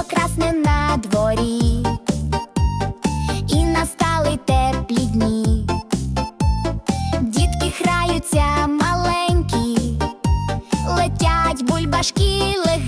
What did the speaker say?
літо красне на дворі, і настали теплі дні, дітки граються маленькі, летять бульбашки легкі.